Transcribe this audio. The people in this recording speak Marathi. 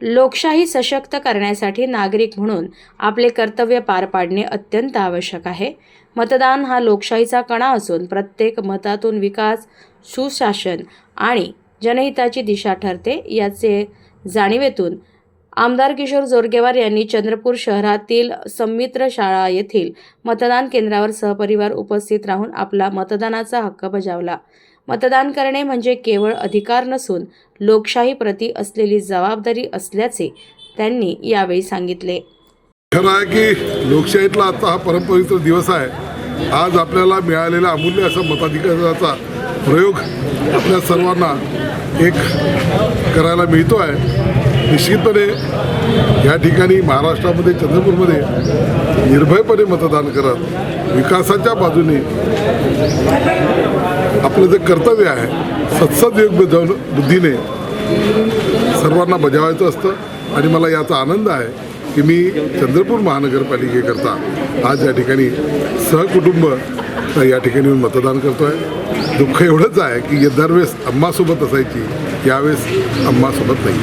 लोकशाही सशक्त करण्यासाठी नागरिक म्हणून आपले कर्तव्य पार पाडणे अत्यंत आवश्यक आहे. मतदान हा लोकशाहीचा कणा असून प्रत्येक मतातून विकास सुशासन आणि जनहिताची दिशा ठरते याचे जाणीवेतून आमदार किशोर जोरगेवार यांनी चंद्रपूर शहरातील संमित्र शाळा येथील मतदान केंद्रावर सहपरिवार उपस्थित राहून आपला मतदानाचा हक्क बजावला. मतदान करणे म्हणजे केवळ अधिकार नसून लोकशाहीप्रती असलेली जबाबदारी असल्याचे त्यांनी यावेळी सांगितले. खरं आहे की लोकशाहीतला आजचा हा परमपवित्र दिवस आहे. आज आपल्याला मिळालेला अमूल्य असा मताधिकाराचा प्रयोग आपल्या सर्वांना एक करायला मिळतो आहे निश्चितपणे या ठिकाणी महाराष्ट्रामध्ये चंद्रपूरमध्ये निर्भयपणे मतदान करत विकासाच्या बाजूने आपलं जे कर्तव्य आहे सत्सद योग बुद्धीने सर्वांना बजावायचं असतं. आणि मला याचा आनंद आहे की मी चंद्रपूर महानगरपालिकेकरता आज या ठिकाणी सहकुटुंब या ठिकाणी मतदान करतो आहे दुःख एवढंच आहे की दरवेळेस अम्मासोबत असायची यावेळेस अम्मासोबत नाही.